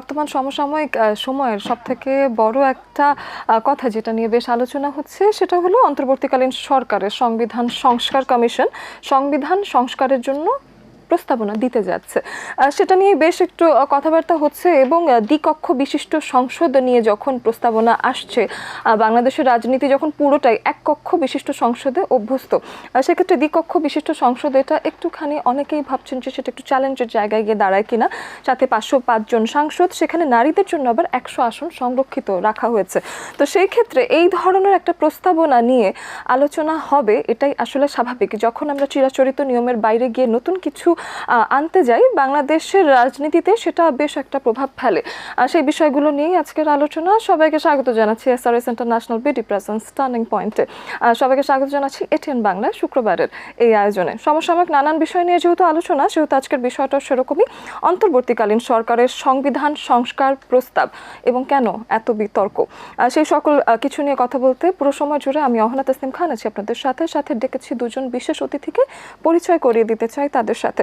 বর্তমান সমসাময়িক সময়ের সব থেকে বড় একটা কথা যেটা নিয়ে বেশ আলোচনা হচ্ছে সেটা হলো অন্তর্বর্তীকালীন সরকারের সংবিধান সংস্কার কমিশন। সংবিধান সংস্কারের জন্য প্রস্তাবনা দিতে যাচ্ছে। সেটা নিয়ে বেশ একটু কথাবার্তা হচ্ছে এবং দ্বিকক্ষ বিশিষ্ট সংসদ নিয়ে যখন প্রস্তাবনা আসছে বাংলাদেশের রাজনীতি যখন পুরোটাই এক কক্ষ বিশিষ্ট সংসদে অভ্যস্ত সেক্ষেত্রে দ্বিকক্ষ বিশিষ্ট সংসদ এটা একটুখানি অনেকেই ভাবছেন যে সেটা একটু চ্যালেঞ্জের জায়গায় গিয়ে দাঁড়ায় কিনা। সাথে পাঁচশো পাঁচজন সাংসদ, সেখানে নারীদের জন্য আবার একশো আসন সংরক্ষিত রাখা হয়েছে। তো সেই ক্ষেত্রে এই ধরনের একটা প্রস্তাবনা নিয়ে আলোচনা হবে, এটাই আসলে স্বাভাবিক। যখন আমরা চিরাচরিত নিয়মের বাইরে গিয়ে নতুন কিছু আনতে যাই। বাংলাদেশের রাজনীতিতে সেটা বেশ একটা প্রভাব ফেলে। সেই বিষয়গুলো নিয়েই আজকের আলোচনা। সবাইকে স্বাগত জানাচ্ছি SRS international BD presence turning পয়েন্টে সবাইকে স্বাগত জানাচ্ছি এটিএন বাংলায় শুক্রবারের এই আয়োজনে। সমসাময়িক নানান বিষয় নিয়ে যেহেতু আলোচনা, সেহেতু আজকের বিষয়টা সেরকমই। অন্তর্বর্তীকালীন সরকারের সংবিধান সংস্কার প্রস্তাব এবং কেন এত বিতর্ক? সেই সকল কিছু নিয়ে কথা বলতে পুরো সময় জুড়ে আমি অহনা তাসনিম খান আছি। আপনাদের সাথে সাথে ডেকেছি দুজন বিশেষ অতিথিকে পরিচয় করিয়ে দিতে চাই তাদের সাথে।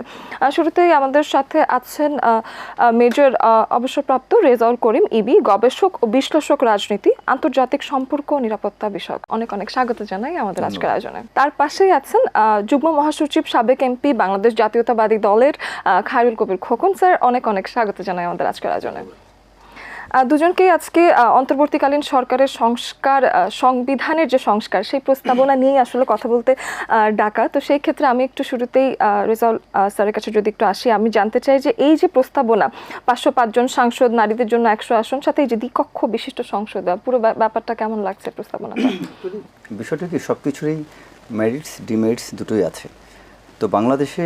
শুরুতেই আমাদের সাথে আছেন মেজর অবসরপ্রাপ্ত রেজাউল করিম ইবি গবেষক ও বিশ্লেষক রাজনীতি আন্তর্জাতিক সম্পর্ক ও নিরাপত্তা বিষয়ক। অনেক অনেক স্বাগত জানাই আমাদের আজকের আয়োজনে। তার পাশেই আছেন আহ, যুগ্ম মহাসচিব সাবেক এমপি বাংলাদেশ জাতীয়তাবাদী দলের খায়রুল কবির খোকন স্যার। অনেক অনেক স্বাগত জানাই আমাদের আজকের আয়োজনে। দুজনকেই আজকে অন্তর্বর্তীকালীন সরকারের সংস্কার সংবিধানের যে সংস্কার, সেই প্রস্তাবনা নিয়েই আসলে কথা বলতে ডাকা। তো সেই ক্ষেত্রে আমি একটু শুরুতেই রেজাউল স্যারের কাছে যদি একটু আসি, আমি জানতে চাই যে এই যে প্রস্তাবনা, পাঁচশো পাঁচজন সাংসদ নারীদের জন্য একশো আসন, সাথে এই যে দ্বিকক্ষ বিশিষ্ট সংসদ পুরো ব্যাপারটা কেমন লাগছে প্রস্তাবনাটা? বিষয়টা কি সব কিছুরই মেরিটস ডিমেরিটস দুটোই আছে। তো বাংলাদেশে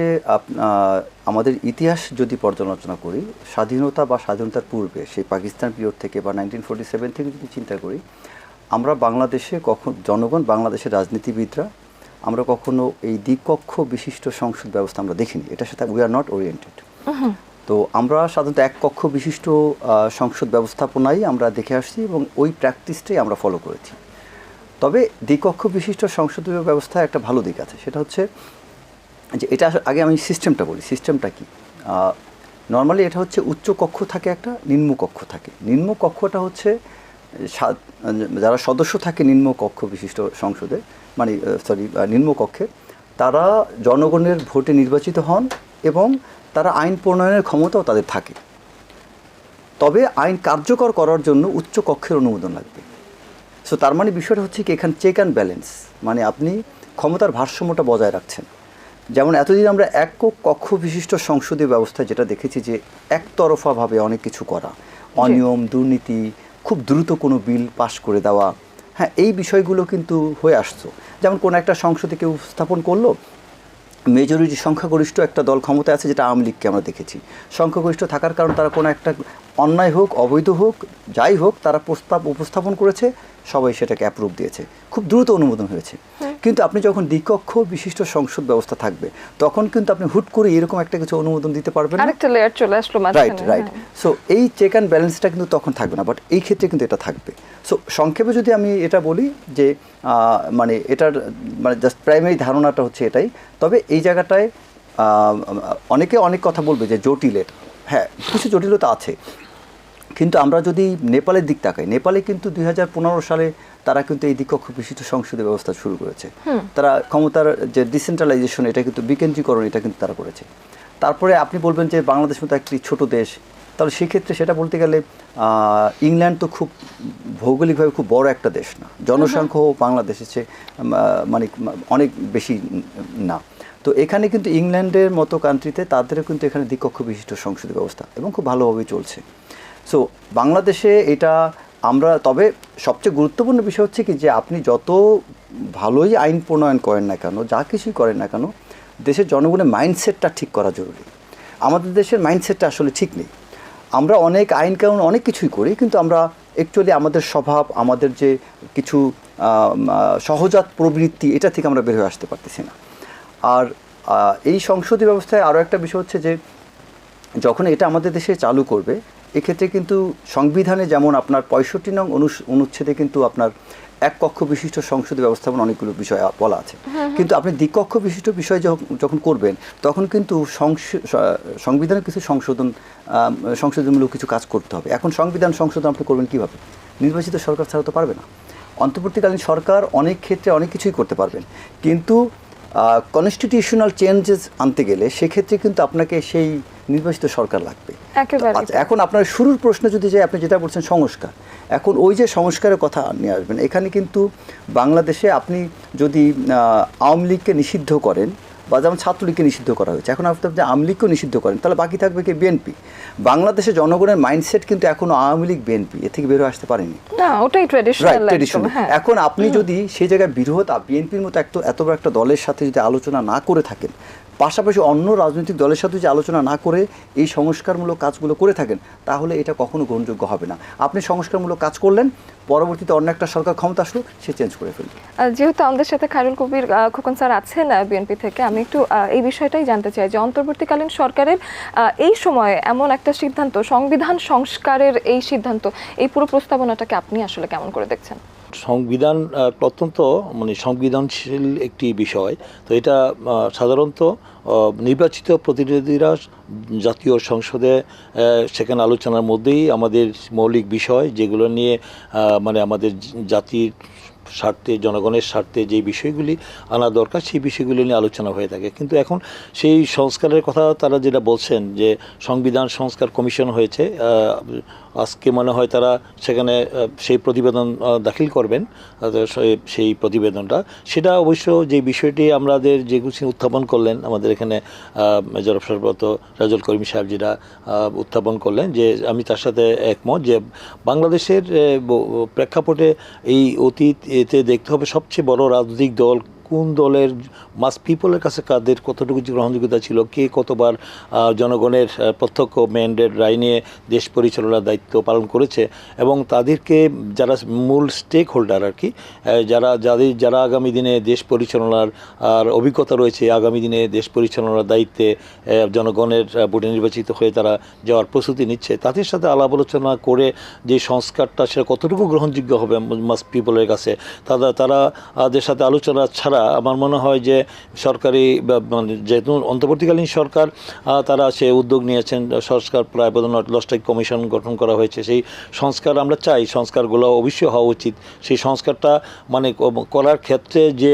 আমাদের ইতিহাস যদি পর্যালোচনা করি স্বাধীনতা বা স্বাধীনতার পূর্বে সেই পাকিস্তান পিরিয়ড থেকে বা নাইনটিন ফোর্টি সেভেন থেকে যদি চিন্তা করি আমরা বাংলাদেশে কখন জনগণ বাংলাদেশের রাজনীতিবিদরা আমরা কখনো এই দ্বিকক্ষ বিশিষ্ট সংসদ ব্যবস্থা আমরা দেখিনি। এটার সাথে উই আর নট ওরিয়েন্টেড তো আমরা সাধারণত এক কক্ষ বিশিষ্ট সংসদ ব্যবস্থাপনাই আমরা দেখে আসছি এবং ওই প্র্যাকটিসটাই আমরা ফলো করেছি। তবে দ্বিকক্ষ বিশিষ্ট সংসদীয় ব্যবস্থা একটা ভালো দিক আছে। সেটা হচ্ছে যে এটা আস- আগে আমি সিস্টেমটা বলি। সিস্টেমটা কি? নর্মালি এটা হচ্ছে উচ্চ কক্ষ থাকে একটা, নিম্ন কক্ষ থাকে। নিম্ন কক্ষটা হচ্ছে যারা সদস্য থাকে নিম্ন কক্ষ বিশিষ্ট সংসদে মানে সরি নিম্ন কক্ষে, তারা জনগণের ভোটে নির্বাচিত হন এবং তারা আইন প্রণয়নের ক্ষমতাও তাদের থাকে। তবে আইন কার্যকর করার জন্য উচ্চ কক্ষের অনুমোদন লাগবে। সো তার মানে বিষয়টা হচ্ছে কি, এখানে চেক অ্যান্ড ব্যালেন্স মানে আপনি ক্ষমতার ভারসাম্যটা বজায় রাখছেন। যেমন এতদিন আমরা এক কক্ষ বিশিষ্ট সংসদীয় ব্যবস্থা যেটা দেখেছি যে একতরফাভাবে অনেক কিছু করা। অনিয়ম দুর্নীতি খুব দ্রুত কোনো বিল পাশ করে দেওয়া। হ্যাঁ এই বিষয়গুলো কিন্তু হয়ে আসতো যেমন কোনো একটা সংসদে কেউ উপস্থাপন করল মেজরিটি সংখ্যাগরিষ্ঠ একটা দল ক্ষমতায় আছে যেটা আওয়ামী লীগকে আমরা দেখেছি। সংখ্যাগরিষ্ঠ থাকার কারণে তারা কোনো একটা অন্যায় হোক অবৈধ হোক যাই হোক তারা প্রস্তাব উপস্থাপন করেছে সবাই সেটাকে অ্যাপ্রুভ দিয়েছে। খুব দ্রুত অনুমোদন হয়েছে। কিন্তু আপনি যখন দ্বিকক্ষ বিশিষ্ট সংসদ ব্যবস্থা থাকবে তখন কিন্তু আপনি হুট করে এরকম একটা কিছু অনুমোদন দিতে পারবেন আরেকটা লেয়ার চলে আসলো রাইট রাইট। সো এই চেক অ্যান্ড ব্যালেন্সটা কিন্তু তখন থাকবে না বাট এই ক্ষেত্রে কিন্তু এটা থাকবে। সো সংক্ষেপে যদি আমি এটা বলি যে মানে এটার মানে জাস্ট প্রাইমারি ধারণাটা হচ্ছে এটাই তবে এই জায়গাটায় অনেকে অনেক কথা বলবে যে জটিল। এটা হ্যাঁ কিছু জটিলতা আছে। কিন্তু আমরা যদি নেপালের দিক তাকাই নেপালে কিন্তু দুই হাজার পনেরো সালে তারা কিন্তু এই দ্বিকক্ষ বিশিষ্ট সংসদীয় ব্যবস্থা শুরু করেছে। তারা ক্ষমতার যে ডিসেন্ট্রালাইজেশন এটা কিন্তু বিকেন্দ্রীকরণ এটা কিন্তু তারা করেছে। তারপরে আপনি বলবেন যে বাংলাদেশ মতো একটি ছোট দেশ তাহলে সেক্ষেত্রে সেটা বলতে গেলে ইংল্যান্ড তো খুব ভৌগোলিকভাবে খুব বড় একটা দেশ না। জনসংখ্যাও বাংলাদেশের চেয়ে মানে অনেক বেশি না। তো এখানে কিন্তু ইংল্যান্ডের মতো কান্ট্রিতে তাদেরও কিন্তু এখানে দ্বিকক্ষ বিশিষ্ট সংসদীয় ব্যবস্থা এবং খুব ভালোভাবেই চলছে। সো বাংলাদেশে এটা আমরা, তবে সবচেয়ে গুরুত্বপূর্ণ বিষয় হচ্ছে কি যে আপনি যত ভালোই আইন প্রণয়ন করেন না কেন, যা কিছুই করেন না কেন, দেশের জনগণের মাইন্ডসেটটা ঠিক করা জরুরি। আমাদের দেশের মাইন্ডসেটটা আসলে ঠিক নেই। আমরা অনেক আইন কানুন অনেক কিছুই করি, কিন্তু আমরা অ্যাকচুয়ালি আমাদের স্বভাব, আমাদের যে কিছু সহজাত প্রবৃত্তি, এটা থেকে আমরা বের হয়ে আসতে পারতেছি না। আর এই সংসদীয় ব্যবস্থায় আরও একটা বিষয় হচ্ছে যে যখন এটা আমাদের দেশে চালু করবে এক্ষেত্রে কিন্তু সংবিধানে যেমন আপনার পঁয়ষট্টি নং অনুস- অনুচ্ছেদে কিন্তু আপনার এক কক্ষ বিশিষ্ট সংসদীয় ব্যবস্থাপনা অনেকগুলো বিষয় বলা আছে। কিন্তু আপনি দ্বিকক্ষ বিশিষ্ট বিষয় যখন যখন করবেন তখন কিন্তু সংবিধানের কিছু সংশোধন সংশোধনমূলক কিছু কাজ করতে হবে। এখন সংবিধান সংশোধন আপনি করবেন কীভাবে? নির্বাচিত সরকার ছাড়া তো পারবে না। অন্তর্বর্তীকালীন সরকার অনেক ক্ষেত্রে অনেক কিছুই করতে পারবেন। কিন্তু কনস্টিটিউশনাল চেঞ্জেস আনতে গেলে সেক্ষেত্রে কিন্তু আপনাকে সেই নির্বাচিত সরকার লাগবে। একেবারে। আচ্ছা এখন আপনার শুরুর প্রশ্ন যদি যাই আপনি যেটা বলছেন সংস্কার। এখন ওই যে সংস্কারের কথা নিয়ে আসবেন এখানে কিন্তু বাংলাদেশে আপনি যদি আওয়ামী লীগকে নিষিদ্ধ করেন বা যেমন ছাত্রলীগকে নিষিদ্ধ করা হয়েছে। এখন আপনি যে আওয়ামী লীগকেও নিষিদ্ধ করেন তাহলে বাকি থাকবে কি বিএনপি? বাংলাদেশের জনগণের মাইন্ডসেট কিন্তু এখনও আওয়ামী লীগ বিএনপি এ থেকে বেরো আসতে পারেনি। না ওটাই ট্র্যাডিশনাল এখন আপনি যদি সেই জায়গায় বিরোধ বিএনপির মতো এত এত বড় একটা দলের সাথে যদি আলোচনা না করে থাকেন পাশাপাশি অন্য রাজনৈতিক দলের সাথে যে আলোচনা না করে এই সংস্কারমূলক কাজগুলো করে থাকেন, তাহলে এটা কখনো গ্রহণযোগ্য হবে না। আপনি সংস্কারমূলক কাজ করলেন, পরবর্তীতে অন্য একটা সরকার ক্ষমতা আসলো, সে চেঞ্জ করে ফেলবে যেহেতু আমাদের সাথে খায়রুল কবির খোকন স্যার আছেন বিএনপি থেকে, আমি একটু এই বিষয়টাই জানতে চাই যে অন্তর্বর্তীকালীন সরকারের এই সময়ে এমন একটা সিদ্ধান্ত, সংবিধান সংস্কারের এই সিদ্ধান্ত, এই পুরো প্রস্তাবনাটাকে আপনি আসলে কেমন করে দেখছেন? সংবিধান অত্যন্ত মানে সংবিধানশীল একটি বিষয়। তো এটা সাধারণত নির্বাচিত প্রতিনিধিরা জাতীয় সংসদে সেখানে আলোচনার মধ্যেই আমাদের মৌলিক বিষয় যেগুলো নিয়ে মানে আমাদের জাতির স্বার্থে, জনগণের স্বার্থে যে বিষয়গুলি আনা দরকার, সেই বিষয়গুলি নিয়ে আলোচনা হয়ে থাকে। কিন্তু এখন সেই সংস্কারের কথা তারা যেটা বলছেন যে সংবিধান সংস্কার কমিশন হয়েছে আজকে মনে হয় তারা সেখানে সেই প্রতিবেদন দাখিল করবেন সেই প্রতিবেদনটা। সেটা অবশ্য যে বিষয়টি আমাদের যে কিছু উত্থাপন করলেন, আমাদের এখানে মেজর অফিসারব্রত রাজুল করিম সাহেব যেটা উত্থাপন করলেন, যে আমি তার সাথে একমত যে বাংলাদেশের প্রেক্ষাপটে এই অতীত এতে দেখতে হবে সবচেয়ে বড় রাজনৈতিক দল কোন দলের মাস পিপলের কাছে কাদের কতটুকু গ্রহণযোগ্যতা ছিল, কে কতবার জনগণের প্রত্যক্ষ ম্যান্ডেট রায় নিয়ে দেশ পরিচালনার দায়িত্ব পালন করেছে এবং তাদেরকে যারা মূল স্টেক হোল্ডার আর কি যারা, যাদের, যারা আগামী দিনে দেশ পরিচালনার, আর অভিজ্ঞতা রয়েছে, আগামী দিনে দেশ পরিচালনার দায়িত্বে জনগণের ভোটে নির্বাচিত হয়ে তারা যাওয়ার প্রস্তুতি নিচ্ছে, তাদের সাথে আলাপ আলোচনা করে যে সংস্কারটা সেটা কতটুকু গ্রহণযোগ্য হবে মাস পিপলের কাছে, তারা তারা তাদের সাথে আলোচনা ছাড়া আমার মনে হয় যে সরকারি মানে যেহেতু অন্তর্বর্তীকালীন সরকার তারা সে উদ্যোগ নিয়েছেন, সংস্কার প্রায় বোধ দশটা কমিশন গঠন করা হয়েছে। সেই সংস্কার আমরা চাই, সংস্কারগুলো অবশ্যই হওয়া উচিত। সেই সংস্কারটা মানে করার ক্ষেত্রে যে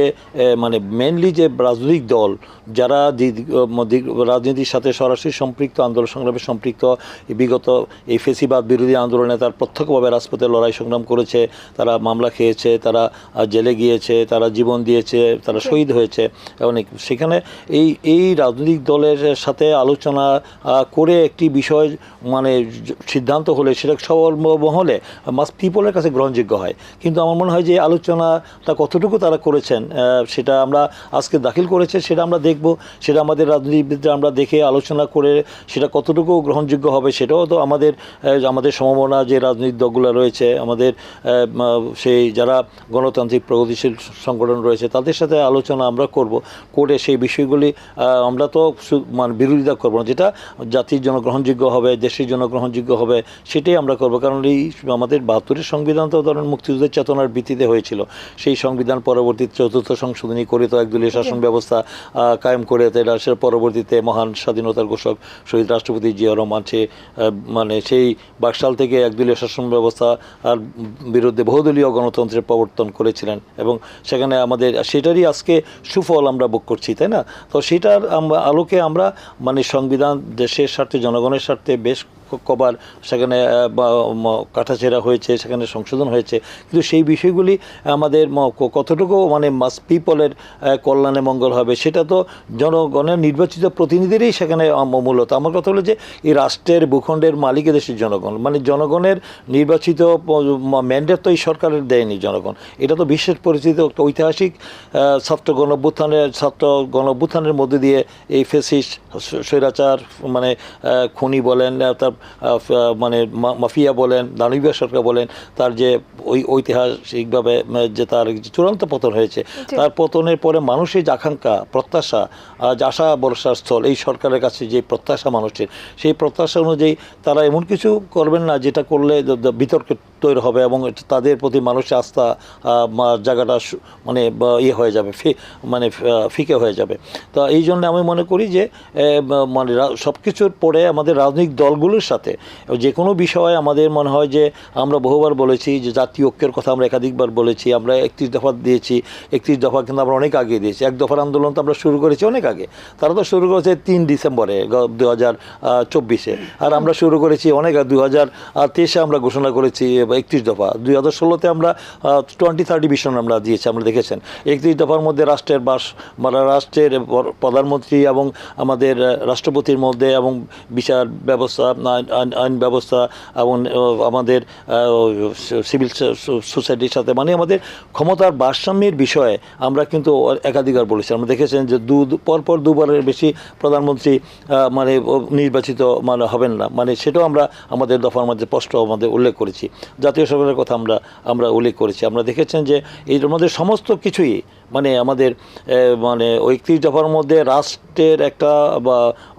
মানে মেনলি যে রাজনৈতিক দল, যারা রাজনীতির সাথে সরাসরি সম্পৃক্ত, আন্দোলন সংগ্রামে সম্পৃক্ত, বিগত এই ফেসিবাদ বিরোধী আন্দোলনে তার প্রত্যক্ষভাবে রাজপথে লড়াই সংগ্রাম করেছে, তারা মামলা খেয়েছে, তারা জেলে গিয়েছে, তারা জীবন দিয়েছে তারা শহীদ হয়েছে। অনেক সেখানে এই এই রাজনৈতিক দলের সাথে আলোচনা করে একটি বিষয় মানে সিদ্ধান্ত হলে সেটা সবল মহলে মাস পিপলের কাছে গ্রহণযোগ্য হয়। কিন্তু আমার মনে হয় যে আলোচনাটা কতটুকু তারা করেছেন সেটা আমরা আজকে দাখিল করেছে সেটা আমরা দেখব। সেটা আমাদের রাজনীতিবিদরা আমরা দেখে আলোচনা করে সেটা কতটুকু গ্রহণযোগ্য হবে সেটাও তো আমাদের আমাদের সম্ভাবনা যে রাজনৈতিক দলগুলো রয়েছে আমাদের সেই যারা গণতান্ত্রিক প্রগতিশীল সংগঠন রয়েছে তাদের সাথে আলোচনা আমরা করব। করে সেই বিষয়গুলি আমরা তো মানে বিরোধিতা করব না। যেটা জাতির জন্য গ্রহণযোগ্য হবে দেশের জন্য গ্রহণযোগ্য হবে সেটাই আমরা করব। কারণ এই আমাদের বাহাত্তরের সংবিধান তো ধরেন মুক্তিযুদ্ধের চেতনার ভিত্তিতে হয়েছিল। সেই সংবিধান পরবর্তী চতুর্থ সংশোধনী করে তো একদলীয় শাসন ব্যবস্থা কায়েম করে তারা সে পরবর্তীতে মহান স্বাধীনতার ঘোষক শহীদ রাষ্ট্রপতি জিয়া রহমান সে মানে সেই বাকশাল থেকে একদলীয় শাসন ব্যবস্থা আর বিরুদ্ধে বহুদলীয় গণতন্ত্রের প্রবর্তন করেছিলেন। এবং সেখানে আমাদের সেটারই আজকে সুফল আমরা ভোগ করছি, তাই না? তো সেটার আমরা আলোকে আমরা মানে সংবিধান দেশের স্বার্থে, জনগণের স্বার্থে বেশ কবার সেখানে কাটাছেড়া হয়েছে, সেখানে সংশোধন হয়েছে। কিন্তু সেই বিষয়গুলি আমাদের কতটুকু মানে মাস পিপলের কল্যাণে মঙ্গল হবে, সেটা তো জনগণের নির্বাচিত প্রতিনিধিরই সেখানে মূলত। আমার কথা হলো যে, এই রাষ্ট্রের ভূখণ্ডের মালিক দেশের জনগণ। মানে জনগণের নির্বাচিত ম্যান্ডেট তো এই সরকারের দেয়নি জনগণ। এটা তো বিশ্বের পরিচিত একটা ঐতিহাসিক ছাত্র গণঅভ্যুত্থানের ছাত্র গণঅভ্যুত্থানের মধ্যে দিয়ে এই ফেসিস স্বৈরাচার মানে খুনি বলেন ফ- মানে মাফিয়া বলেন দানবীয় সরকার বলেন তার যে ওই ঐতিহাসিকভাবে যে তার চূড়ান্ত পতন হয়েছে তার পতনের পরে মানুষের যে আকাঙ্ক্ষা প্রত্যাশা আজ আশা ভরসার স্থল এই সরকারের কাছে যে প্রত্যাশা মানুষের সেই প্রত্যাশা অনুযায়ী তারা এমন কিছু করবেন না যেটা করলে বিতর্ক তৈরি হবে এবং তাদের প্রতি মানুষের আস্থা জায়গাটা মানে ইয়ে হয়ে যাবে ফি- মানে ফিকে হয়ে যাবে। তো এই জন্য আমি মনে করি যে মানে সব কিছুর পরে আমাদের রাজনৈতিক দলগুলোর সাথে। যে কোনো বিষয়ে আমাদের মনে হয় যে আমরা বহুবার বলেছি যে জাতীয় ঐক্যের কথা আমরা একাধিকবার বলেছি, আমরা একত্রিশ দফা দিয়েছি, একত্রিশ দফা কিন্তু আমরা অনেক আগে দিয়েছি। এক দফার আন্দোলন তো আমরা শুরু করেছি অনেক আগে। তারা তো শুরু করেছে তিন ডিসেম্বরে দু হাজার চব্বিশে। আর আমরা শুরু করেছি অনেক দু হাজার তেইশে আমরা ঘোষণা করেছি একত্রিশ দফা। দুই হাজার ষোলোতে আমরা টোয়েন্টি থার্টি ভিশন আমরা দিয়েছি, আমরা দেখেছেন। একত্রিশ দফার মধ্যে রাষ্ট্রের বাস মানে রাষ্ট্রের প্রধানমন্ত্রী এবং আমাদের রাষ্ট্রপতির মধ্যে এবং বিচার ব্যবস্থা আইন- আইন- ব্যবস্থা এবং আমাদের সিভিল সোসাইটির সাথে মানে আমাদের ক্ষমতার ভারসাম্যের বিষয়ে আমরা কিন্তু একাধিকার বলেছি। আমরা দেখেছেন যে দু- পরপর দুবারের বেশি প্রধানমন্ত্রী মানে নির্বাচিত মানে হবেন না। মানে সেটাও আমরা আমাদের দফার মধ্যে স্পষ্ট আমাদের উল্লেখ করেছি। জাতীয় সরকারের কথা আমরা আমরা উল্লেখ করেছি। আমরা দেখেছেন যে এর মধ্যে সমস্ত কিছুই মানে আমাদের মানে একত্রিশ দফার মধ্যে রাষ্ট্রের একটা, বা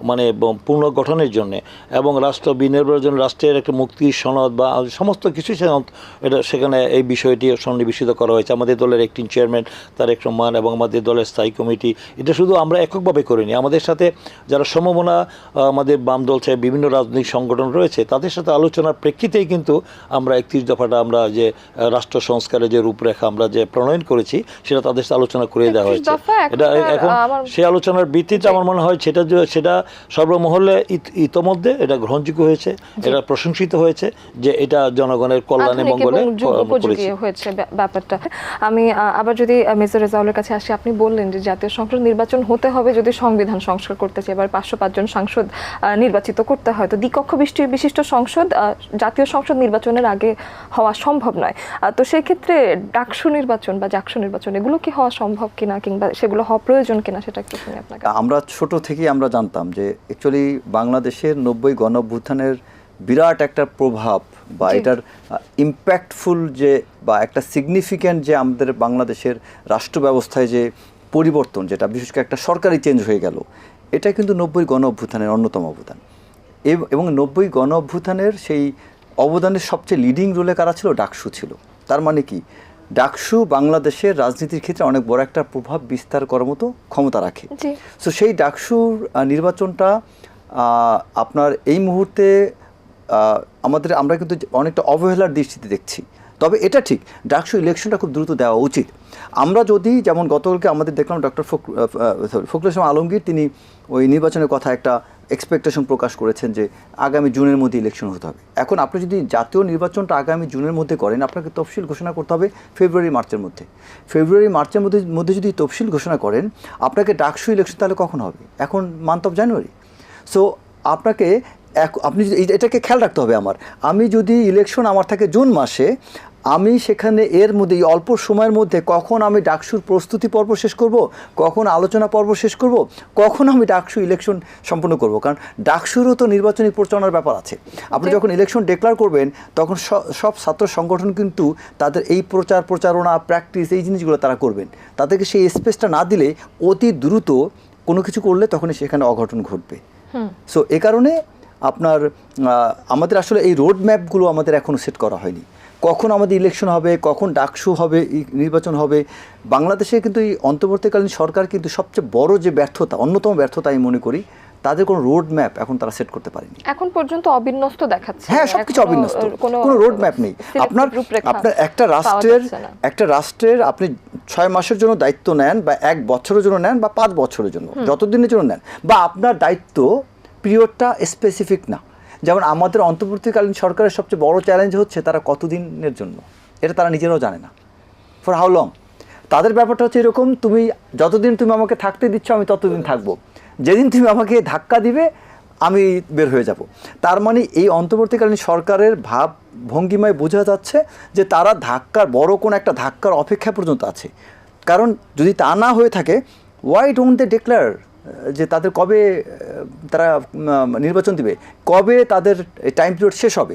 মানে পুনর্গঠনের জন্য এবং রাষ্ট্র বিনির্ভরের জন্য রাষ্ট্রের একটা মুক্তি সনদ বা সমস্ত কিছু এটা সেখানে এই বিষয়টি সন্নিবেশিত করা হয়েছে। আমাদের দলের একটি চেয়ারম্যান তারেক রহমান এবং আমাদের দলের স্থায়ী কমিটি, এটা শুধু আমরা এককভাবে করিনি। আমাদের সাথে যারা সম্ভাবনা আমাদের বাম দল চাই বিভিন্ন রাজনৈতিক সংগঠন রয়েছে, তাদের সাথে আলোচনার প্রেক্ষিতেই কিন্তু আমরা একত্রিশ দফাটা আমরা যে, রাষ্ট্র সংস্কারের যে রূপরেখা আমরা যে প্রণয়ন করেছি, সেটা তাদের সাথে আলোচনা করে দেওয়া হয়েছে। এটা এখন সেই আলোচনার ভিত্তিতে আমার মনে হয় সেটা যে- সেটা সর্বমহলে ইতোমধ্যে এটা গ্রহণযোগ্য হয়েছে এটা প্রশংসিত হয়েছে যে এটা জনগণের কল্যাণে মঙ্গলে হয়েছে ব্যাপারটা। আমি আবার যদি মেজর রেজাউলের কাছে আসি আপনি বললেন যে জাতীয় সংসদ নির্বাচন হতে হবে যদি সংবিধান সংস্কার করতে চাই এবার পাঁচশো পাঁচজন সাংসদ নির্বাচিত করতে হয় তো দ্বিকক্ষ বিশিষ্ট বিশিষ্ট সংসদ জাতীয় সংসদ নির্বাচনের আগে হওয়া সম্ভব নয়। তো সেই ক্ষেত্রে ডাকসু নির্বাচন বা জাকসু নির্বাচন এগুলো কি হওয়া সম্ভব কিনা কিংবা সেগুলো হওয়া প্রয়োজন কিনা সেটা একটু শুনি আপনাকে আমরা ছোট থেকেই আমরা জানতাম যে অ্যাকচুয়ালি বাংলাদেশের নব্বই গণ অভ্যুত্থানের বিরাট একটা প্রভাব বা এটার ইম্প্যাক্টফুল যে বা একটা সিগনিফিক্যান্ট যে আমাদের বাংলাদেশের রাষ্ট্র ব্যবস্থায় যে পরিবর্তন যেটা বিশেষ করে একটা সরকারি চেঞ্জ হয়ে গেল এটা কিন্তু নব্বই গণ অভ্যুত্থানের অন্যতম অবদান। এবং নব্বই গণ অভ্যুত্থানের সেই অবদানের সবচেয়ে লিডিং রোলে কারা ছিল? ডাকসু ছিল। তার মানে কি? ডাকসু বাংলাদেশের রাজনীতির ক্ষেত্রে অনেক বড় একটা প্রভাব বিস্তার করার মতো ক্ষমতা রাখে। সো সেই ডাকসুর নির্বাচনটা আপনার এই মুহূর্তে আমাদের আমরা কিন্তু অনেকটা অবহেলার দৃষ্টিতে দেখছি। তবে এটা ঠিক ডাকসু ইলেকশনটা খুব দ্রুত দেওয়া উচিত। আমরা যদি যেমন গতকালকে আমাদের দেখলাম ডক্টর ফখরুল ইসলাম আলমগীর তিনি ওই নির্বাচনের কথা একটা এক্সপেকটেশন প্রকাশ করেছেন যে আগামী জুনের মধ্যে ইলেকশন হতে হবে। এখন আপনি যদি জাতীয় নির্বাচনটা আগামী জুনের মধ্যে করেন, আপনাকে তফসিল ঘোষণা করতে হবে ফেব্রুয়ারি, মার্চের মধ্যে। ফেব্রুয়ারি, মার্চের মধ্যে মধ্যে যদি তফসিল ঘোষণা করেন, আপনাকে ডাকসু ইলেকশন তাহলে কখন হবে? এখন মান্থ অফ জানুয়ারি সো আপনাকে এক, আপনি এটাকে খেয়াল রাখতে হবে আমার। আমি যদি ইলেকশন আমার থাকে জুন মাসে আমি সেখানে এর মধ্যে এই অল্প সময়ের মধ্যে কখন আমি ডাকসুর প্রস্তুতি পর্ব শেষ করব কখন আলোচনা পর্ব শেষ করব কখন আমি ডাকসু ইলেকশন সম্পন্ন করব? কারণ ডাকসুরও তো নির্বাচনী প্রচারণার ব্যাপার আছে। আপনি যখন ইলেকশন ডিক্লেয়ার করবেন তখন সব ছাত্র সংগঠন কিন্তু তাদের এই প্রচার প্রচারণা প্র্যাকটিস এই জিনিসগুলো তারা করবেন। তাদেরকে সেই স্পেসটা না দিলে অতি দ্রুত কোনো কিছু করলে তখনই সেখানে অঘটন ঘটবে। সো এ কারণে আপনার আমাদের আসলে এই রোড ম্যাপগুলো আমাদের এখনও সেট করা হয়নি। কখন আমাদের ইলেকশন হবে কখন ডাকসু হবে নির্বাচন হবে বাংলাদেশে কিন্তু এই অন্তর্বর্তীকালীন সরকার কিন্তু সবচেয়ে বড় যে ব্যর্থতা অন্যতম ব্যর্থতা আমি মনে করি তাদের কোনো রোড ম্যাপ এখন তারা সেট করতে পারেনি। এখন পর্যন্ত অবিন্যস্ত দেখাচ্ছে। হ্যাঁ সবকিছু অবিন্যস্ত। কোনো কোনো রোড ম্যাপ নেই। আপনার আপনার একটা রাষ্ট্রের একটা রাষ্ট্রের আপনি ছয় মাসের জন্য দায়িত্ব নেন বা এক বছরের জন্য নেন বা পাঁচ বছরের জন্য যতদিনের জন্য নেন বা আপনার দায়িত্ব পিরিয়ডটা স্পেসিফিক না। যেমন আমাদের অন্তর্বর্তীকালীন সরকারের সবচেয়ে বড় চ্যালেঞ্জ হচ্ছে তারা কতদিনের জন্য? এটা তারা নিজেরাও জানে না। ফর হাউ লং তাদের ব্যাপারটা হচ্ছে এরকম, তুমি যতদিন তুমি আমাকে থাকতে দিচ্ছ, আমি ততদিন থাকব। যেদিন তুমি আমাকে ধাক্কা দিবে, আমি বের হয়ে যাব। তার মানে এই অন্তর্বর্তীকালীন সরকারের ভাব ভঙ্গিমায় বোঝা যাচ্ছে যে তারা ধাক্কার, বড় কোনো একটা ধাক্কার অপেক্ষা পর্যন্ত আছে। কারণ যদি তা না হয়ে থাকে ওয়াই ডোন্ট দে ডিক্লেয়ার যে তাদের কবে তারা নির্বাচন দিবে, কবে তাদের টাইম পিরিয়ড শেষ হবে?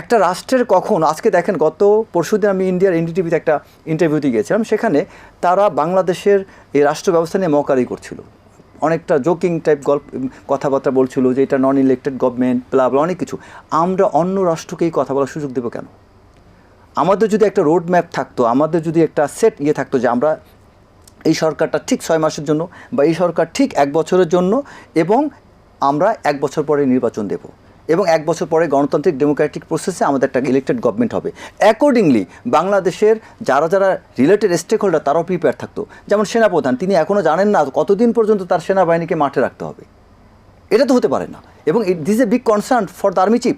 একটা রাষ্ট্রের কখন, আজকে দেখেন গত পরশুদিন আমি ইন্ডিয়ার এনডিটিভিতে একটা ইন্টারভিউতে গিয়েছিলাম, সেখানে তারা বাংলাদেশের এই রাষ্ট্র ব্যবস্থা নিয়ে মকারি করছিল। অনেকটা জোকিং টাইপ গল্প কথাবার্তা বলছিল যে এটা নন ইলেক্টেড গভর্নমেন্ট প্লাব অনেক কিছু। আমরা অন্য রাষ্ট্রকে এই কথা বলার সুযোগ দেবো কেন? আমাদের যদি একটা রোড ম্যাপ থাকতো, আমাদের যদি একটা সেট ইয়ে থাকতো যে আমরা এই সরকারটা ঠিক ছয় মাসের জন্য বা এই সরকার ঠিক এক বছরের জন্য এবং আমরা এক বছর পরে নির্বাচন দেব। এবং এক বছর পরে গণতান্ত্রিক ডেমোক্রেটিক প্রসেসে আমাদের একটা ইলেক্টেড গভর্নমেন্ট হবে। অ্যাকর্ডিংলি বাংলাদেশের যারা যারা রিলেটেড স্টেক হোল্ডার তারাও প্রিপেয়ার থাকতো। যেমন সেনাপ্রধান, তিনি এখনও জানেন না কতদিন পর্যন্ত তার সেনাবাহিনীকে মাঠে রাখতে হবে। এটা তো হতে পারে না। এবং this a big concern for the army chief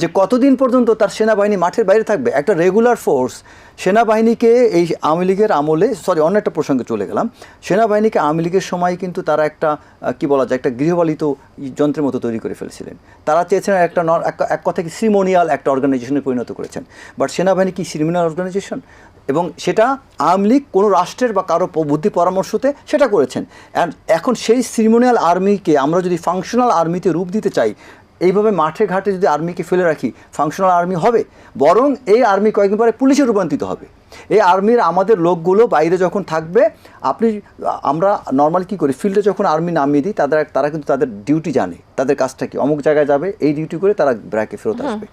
যে কতদিন পর্যন্ত তার সেনাবাহিনী মাঠের বাইরে থাকবে? একটা রেগুলার ফোর্স সেনাবাহিনীকে এই আওয়ামী লীগের আমলে সরি অন্য একটা প্রসঙ্গে চলে গেলাম। সেনাবাহিনীকে আওয়ামী লীগের সময় কিন্তু তারা একটা কি বলা যায়, একটা গৃহপালিত যন্ত্রের মতো তৈরি করে ফেলেছিলেন। তারা চেয়েছিলেন একটা এক কথা কি সিমোনিয়াল একটা অর্গানাইজেশনে পরিণত করেছেন। বাট সেনাবাহিনী কি সিমোনিয়াল অর্গানাইজেশন এবং সেটা আওয়ামী লীগ কোনো রাষ্ট্রের বা কারও বুদ্ধি পরামর্শতে সেটা করেছেন। অ্যান্ড এখন সেই সিরিমোনিয়াল আর্মিকে আমরা যদি ফাংশনাল আর্মিতে রূপ দিতে চাই এইভাবে মাঠে ঘাটে যদি আর্মিকে ফেলে রাখি ফাংশনাল আর্মি হবে বরং এই আর্মি কয়েকদিন পরে পুলিশে রূপান্তরিত হবে। এই আর্মির আমাদের লোকগুলো বাইরে যখন থাকবে আপনি আমরা নর্মাল কী করি ফিল্ডে যখন আর্মি নামিয়ে দিই তাদের তারা কিন্তু তাদের ডিউটি জানে তাদের কাজটা কি। অমুক জায়গায় যাবে এই ডিউটি করে তারা ব্র্যাকে ফেরত আসবে।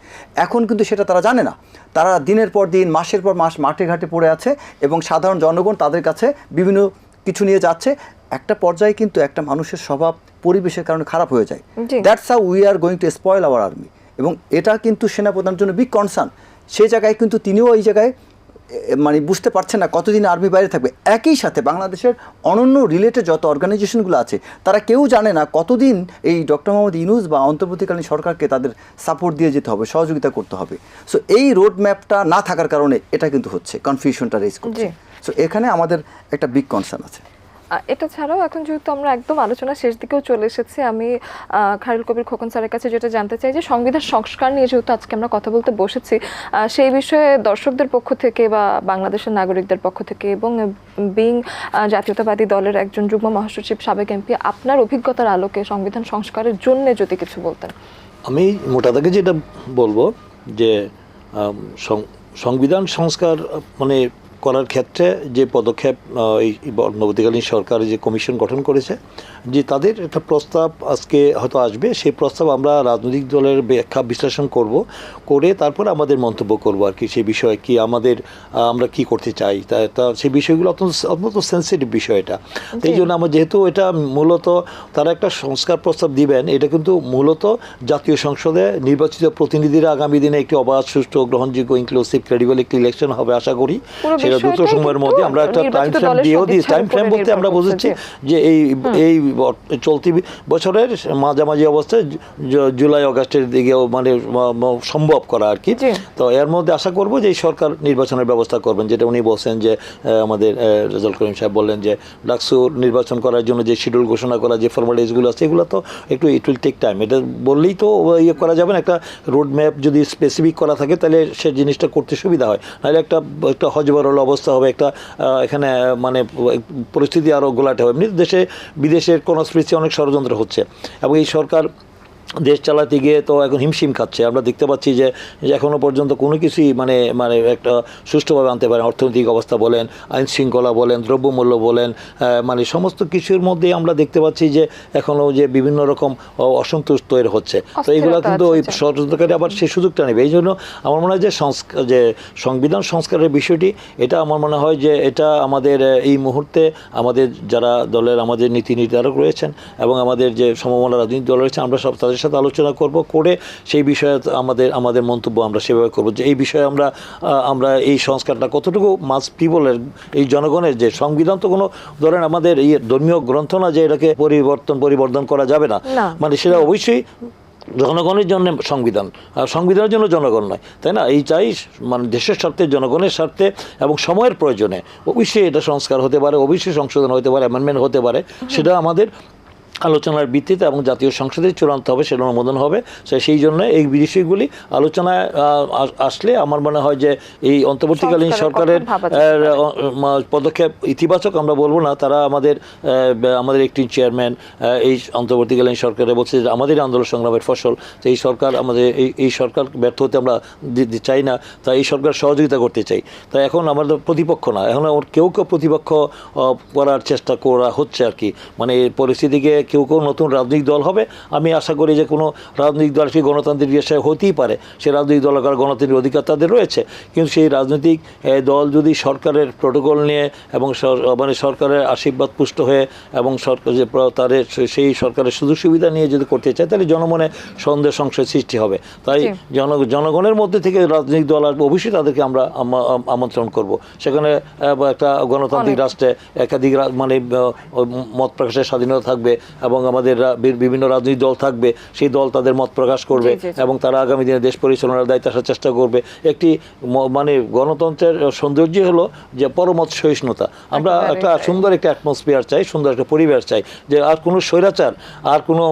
এখন কিন্তু সেটা তারা জানে না। তারা দিনের পর দিন মাসের পর মাস মাঠে ঘাটে পড়ে আছে এবং সাধারণ জনগণ তাদের কাছে বিভিন্ন কিছু নিয়ে যাচ্ছে। একটা পর্যায়ে কিন্তু একটা মানুষের স্বভাব পরিবেশের কারণে খারাপ হয়ে যায়। That's how we are going to spoil our army এবং এটা কিন্তু সেনাপ্রধানের জন্য বিগ কনসার্ন সেই জায়গায় কিন্তু তিনিও এই জায়গায় মানে বুঝতে পারছেন না কতদিন আর্মি বাইরে থাকবে। একই সাথে বাংলাদেশের অনন্য রিলেটেড যত অর্গানাইজেশনগুলো আছে তারা কেউ জানে না কতদিন এই ডক্টর মোহাম্মদ ইনুস বা অন্তর্বর্তীকালীন সরকারকে তাদের সাপোর্ট দিয়ে যেতে হবে সহযোগিতা করতে হবে। সো এই রোড ম্যাপটা না থাকার কারণে এটা কিন্তু হচ্ছে কনফিউশনটা রেজ করছে। সো এখানে আমাদের একটা বিগ কনসার্ন আছে। এটা ছাড়াও এখন যেহেতু আমরা একদম আলোচনা শেষ দিকেও চলে এসেছি, আমি খারুল কবির খোকন স্যারের কাছে যেটা জানতে চাই যে সংবিধান সংস্কার নিয়ে যেহেতু আজকে আমরা কথা বলতে বসেছি সেই বিষয়ে দর্শকদের পক্ষ থেকে বা বাংলাদেশের নাগরিকদের পক্ষ থেকে এবং বিং জাতীয়তাবাদী দলের একজন যুগ্ম মহাসচিব সাবেক এমপি, আপনার অভিজ্ঞতার আলোকে সংবিধান সংস্কারের জন্য যদি কিছু বলতেন। আমি মোটা দাগে যেটা বলব যে সংবিধান সংস্কার মানে করার ক্ষেত্রে যে পদক্ষেপ এই নবতীকালীন সরকার যে কমিশন গঠন করেছে যে তাদের একটা প্রস্তাব আজকে হয়তো আসবে। সেই প্রস্তাব আমরা রাজনৈতিক দলের ব্যাখ্যা বিশ্লেষণ করব করে তারপর আমাদের মন্তব্য করব আর কি সেই বিষয়ে কি আমাদের আমরা কি করতে চাই। তা তা সেই বিষয়গুলো অত্যন্ত অত্যন্ত সেন্সিটিভ বিষয় এটা। এই জন্য আমার যেহেতু এটা মূলত তারা একটা সংস্কার প্রস্তাব দিবেন এটা কিন্তু মূলত জাতীয় সংসদে নির্বাচিত প্রতিনিধিরা আগামী দিনে একটি অবাধ সুষ্ঠু গ্রহণযোগ্য ইনক্লুসিভ ক্রেডিবল একটি ইলেকশন হবে আশা করি। সেটা দ্রুত সময়ের মধ্যে আমরা একটা টাইম ফ্রেম দিয়েও দিই টাইম ফ্রেম বলতে আমরা বুঝেছি যে এই এই চলতি বছরের মাঝামাঝি অবস্থায় জুলাই আগস্টের দিকেও মানে সম্ভব করা আর কি। তো এর মধ্যে আশা করব যে এই সরকার নির্বাচনের ব্যবস্থা করবেন যেটা উনি বলছেন যে আমাদের রেজাল করিম সাহেব বললেন যে ডাকসু নির্বাচন করার জন্য যে শিডিউল ঘোষণা করা যে ফর্মালিটিসগুলো আছে এগুলো তো একটু ইট উইল টেক টাইম এটা বললেই তো ইয়ে করা যাবে না একটা রোড ম্যাপ যদি স্পেসিফিক করা থাকে তাহলে সে জিনিসটা করতে সুবিধা হয়। নাহলে একটা একটা হজবরল অবস্থা হবে, একটা এখানে মানে পরিস্থিতি আরও গোলাটে হবে। এমনি দেশে, বিদেশের কোনো স্পৃতি অনেক ষড়যন্ত্র হচ্ছে। এবং এই সরকার দেশ চালাতে গিয়ে তো এখন হিমশিম খাচ্ছে। আমরা দেখতে পাচ্ছি যে যে এখনও পর্যন্ত কোনো কিছুই মানে মানে একটা সুষ্ঠুভাবে আনতে পারে অর্থনৈতিক অবস্থা বলেন আইন শৃঙ্খলা বলেন দ্রব্যমূল্য বলেন মানে সমস্ত কিছুর মধ্যে আমরা দেখতে পাচ্ছি যে এখনও যে বিভিন্ন রকম অসন্তোষ তৈরি হচ্ছে। তো এগুলো অস্থিরতা কিন্তু ওই। ষড়যন্ত্রকারী আবার সেই সুযোগটা নেবে। এই জন্য আমার মনে হয় যে সংস্কার যে সংবিধান সংস্কারের বিষয়টি এটা আমার মনে হয় যে এটা আমাদের এই মুহূর্তে আমাদের যারা দলের আমাদের নীতি নির্ধারক রয়েছেন এবং আমাদের যে সমমনা রাজনৈতিক দল রয়েছে আমরা সব তাদের সাথে আলোচনা করব করে সেই বিষয়ে আমাদের আমাদের মন্তব্য আমরা সেভাবে করব যে এই বিষয়ে আমরা আমরা এই সংস্কারটা কতটুকু মাস পিপলের এই জনগণের যে সংবিধান তো কোনো ধরেন আমাদের এই ধর্মীয় গ্রন্থ না যে এটাকে পরিবর্তন পরিবর্তন করা যাবে না। না। মানে সেটা অবশ্যই জনগণের জন্য সংবিধান আর সংবিধানের জন্য জনগণ নয় তাই না? এই চাই মানে দেশের স্বার্থে জনগণের স্বার্থে এবং সময়ের প্রয়োজনে। অবশ্যই এটা সংস্কার হতে পারে অবশ্যই সংশোধন হতে পারে অ্যামেন্ডমেন্ট হতে পারে সেটা আমাদের আলোচনার ভিত্তিতে এবং জাতীয় সংসদে চূড়ান্ত হবে সেটা অনুমোদন হবে। সেই জন্য এই বিষয়গুলি আলোচনায় আসলে আমার মনে হয় যে এই অন্তর্বর্তীকালীন সরকারের পদক্ষেপ ইতিবাচক আমরা বলব না। তারা আমাদের আমাদের একটি চেয়ারম্যান এই অন্তর্বর্তীকালীন সরকারে বলছে যে আমাদের আন্দোলন সংগ্রামের ফসল। তো এই সরকার আমাদের এই এই সরকার ব্যর্থ হতে আমরা চাই না। তাই এই সরকার সহযোগিতা করতে চাই। তাই এখন আমাদের প্রতিপক্ষ না। এখন কেউ কেউ প্রতিপক্ষ করার চেষ্টা করা হচ্ছে আর কি। মানে এই পরিস্থিতিকে কেউ কেউ নতুন রাজনৈতিক দল হবে। আমি আশা করি যে কোনো রাজনৈতিক দল সেই গণতান্ত্রিক বিষয় হতেই পারে। সেই রাজনৈতিক দল করার গণতান্ত্রিক অধিকার তাদের রয়েছে। কিন্তু সেই রাজনৈতিক দল যদি সরকারের প্রোটোকল নিয়ে এবং মানে সরকারের আশীর্বাদ পুষ্ট হয়ে এবং সরকার যে তাদের সেই সরকারের সুযোগ সুবিধা নিয়ে যদি করতে চায় তাহলে জনমনে সন্দেহ সংশয় সৃষ্টি হবে। তাই জন জনগণের মধ্যে থেকে রাজনৈতিক দল আসবে অবশ্যই তাদেরকে আমরা আম- আম- আমন্ত্রণ করব। সেখানে একটা গণতান্ত্রিক রাষ্ট্রে একাধিক মানে মত প্রকাশের স্বাধীনতা থাকবে। এবং আমাদের বিভিন্ন রাজনৈতিক দল থাকবে সেই দল তাদের মত প্রকাশ করবে। এবং তারা আগামী দিনে দেশ পরিচালনার দায়িত্ব আসার চেষ্টা করবে। একটি মানে গণতন্ত্রের সৌন্দর্য হলো যে পরমত সহিষ্ণুতা। আমরা একটা সুন্দর একটা অ্যাটমসফিয়ার চাই সুন্দর একটা পরিবেশ চাই যে আর কোনো স্বৈরাচার আর কোনো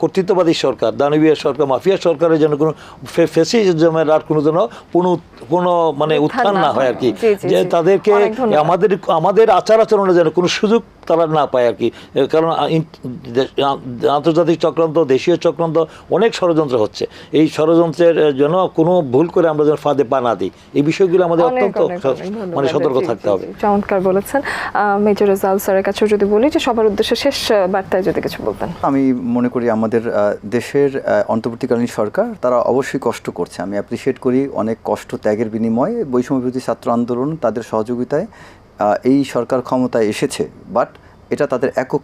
কর্তৃত্ববাদী সরকার দানবীয় সরকার মাফিয়া সরকারের জন্য কোনো ফেসিজমের আর কোনো যেন কোনো কোনো মানে উত্থান না হয় আর কি। যে তাদেরকে আমাদের আমাদের আচার আচরণে যেন কোনো সুযোগ তারা না পায় আর কি। কারণ আন্তর্জাতিক চক্রান্ত দেশীয় চক্রান্ত অনেক ষড়যন্ত্র হচ্ছে। এই ষড়যন্ত্রের জন্য কোনো ভুল করে আমরা যেন ফাঁদে পা না দিই। এই বিষয়গুলো আমাদের অত্যন্ত। মানে সতর্ক থাকতে হবে। চমৎকার বলেছেন। মেজর রেজাল স্যারের কাছে যদি বলি যে সবার উদ্দেশ্যে শেষ বার্তায় যদি কিছু বলতেন। আমি মনে করি আমাদের আহ, দেশের আহ, অন্তর্বর্তীকালীন সরকার তারা অবশ্যই কষ্ট করছে। আমি অ্যাপ্রিসিয়েট করি অনেক কষ্ট ত্যাগের বিনিময়ে বৈষম্য বিরোধী ছাত্র আন্দোলন তাদের সহযোগিতায় এই সরকার ক্ষমতায় এসেছে বাট এটা তাদের একক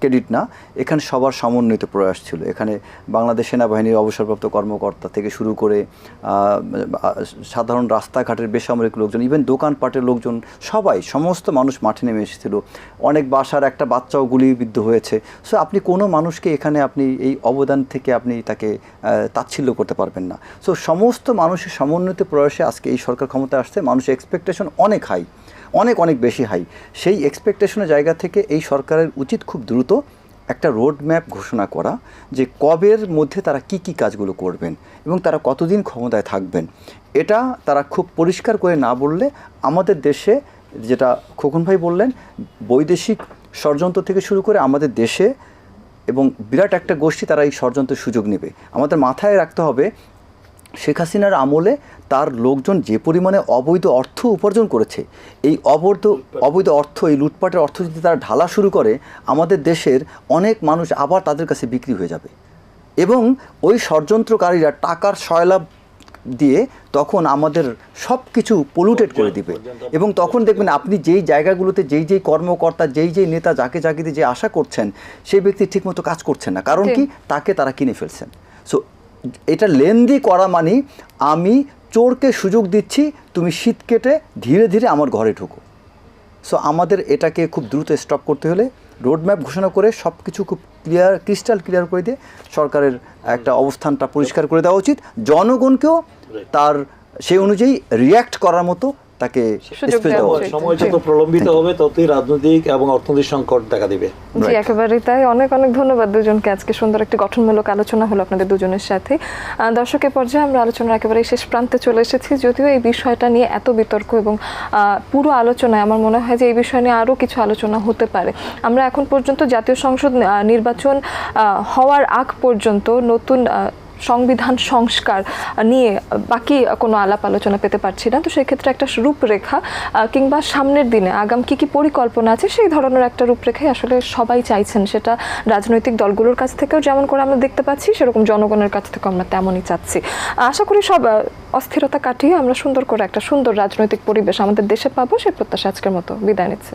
ক্রেডিট না, এখানে সবার সমন্বিত প্রয়াস ছিল। এখানে বাংলাদেশ সেনাবাহিনীর অবসরপ্রাপ্ত কর্মকর্তা থেকে শুরু করে সাধারণ রাস্তাঘাটের বেসামরিক লোকজন ইভেন দোকানপাটের লোকজন, সবাই, সমস্ত মানুষ মাঠে নেমে এসেছিল। অনেক বাসার একটা বাচ্চাও গুলিবিদ্ধ হয়েছে। সো আপনি কোনো মানুষকে এখানে আপনি এই অবদান থেকে আপনি তাকে তাচ্ছিল্য করতে পারবেন না। সো সমস্ত মানুষের সমন্বিত প্রয়াসে আজকে এই সরকার ক্ষমতায় আসছে। মানুষের এক্সপেকটেশন অনেক হাই অনেক অনেক বেশি হাই সেই এক্সপেকটেশনের জায়গা থেকে এই সরকারের উচিত খুব দ্রুত একটা রোড ম্যাপ ঘোষণা করা যে কবের মধ্যে তারা কি কি কাজগুলো করবেন এবং তারা কতদিন ক্ষমতায় থাকবেন। এটা তারা খুব পরিষ্কার করে না বললে আমাদের দেশে, যেটা খোকন ভাই বললেন, বৈদেশিক ষড়যন্ত্র থেকে শুরু করে আমাদের দেশে এবং বিরাট একটা গোষ্ঠী তারা এই ষড়যন্ত্রের সুযোগ নেবে। আমাদের মাথায় রাখতে হবে শেখ হাসিনার আমলে তার লোকজন যে পরিমাণে অবৈধ অর্থ উপার্জন করেছে এই অবৈধ অবৈধ অর্থ এই লুটপাটের অর্থ যদি তারা ঢালা শুরু করে আমাদের দেশের অনেক মানুষ আবার তাদের কাছে বিক্রি হয়ে যাবে। এবং ওই ষড়যন্ত্রকারীরা টাকার সয়লাভ দিয়ে তখন আমাদের সব কিছু পলিউটেড করে দিবে। এবং তখন দেখবেন আপনি যেই জায়গাগুলোতে যেই যেই কর্মকর্তা যেই যেই নেতা যাকে যাকে দিয়ে যে আশা করছেন সেই ব্যক্তি ঠিকমতো কাজ করছেন না। কারণ কি? তাকে তারা কিনে ফেলছেন। সো এটা লেন্দি করা মানে আমি চোরকে সুযোগ দিচ্ছি তুমি শীত কেটে ধীরে ধীরে আমার ঘরে ঢুকো। সো আমাদের এটাকে খুব দ্রুত স্টপ করতে হলে রোডম্যাপ ঘোষণা করে সব কিছু খুব ক্লিয়ার ক্রিস্টাল ক্লিয়ার করে দিয়ে সরকারের একটা অবস্থানটা পরিষ্কার করে দেওয়া উচিত। জনগণকেও তার সেই অনুযায়ী রিয়্যাক্ট করার মতো তাকে সময় যত প্রলম্বিত হবে ততই রাজনৈতিক এবং অর্থনৈতিক সংকট দেখা দিবে। জি. একেবারেই তাই। অনেক অনেক ধন্যবাদ দুজনকে। আজকে সুন্দর একটি গঠনমূলক আলোচনা হলো আপনাদের দুজনের সাথে। দর্শকের পর্যায়ে আমরা আলোচনার একেবারে শেষ প্রান্তে চলে এসেছি। যদিও এই বিষয়টা নিয়ে এত বিতর্ক এবং পুরো আলোচনায় আমার মনে হয় যে এই বিষয় নিয়ে আরও কিছু আলোচনা হতে পারে। আমরা এখন পর্যন্ত জাতীয় সংসদ নির্বাচন হওয়ার আগ পর্যন্ত নতুন সংবিধান সংস্কার নিয়ে বাকি কোনো আলাপ আলোচনা পেতে পারছি না। তো সেক্ষেত্রে একটা রূপরেখা কিংবা সামনের দিনে আগাম কি কি পরিকল্পনা আছে সেই ধরনের একটা রূপরেখাই আসলে সবাই চাইছেন। সেটা রাজনৈতিক দলগুলোর কাছ থেকেও যেমন করে আমরা দেখতে পাচ্ছি, সেরকম জনগণের কাছ থেকেও আমরা তেমনই চাচ্ছি। আশা করি সব অস্থিরতা কাটিয়ে আমরা সুন্দর করে একটা সুন্দর রাজনৈতিক পরিবেশ আমাদের দেশে পাবো সেই প্রত্যাশা আজকের মতো। বিদায় নিচ্ছি।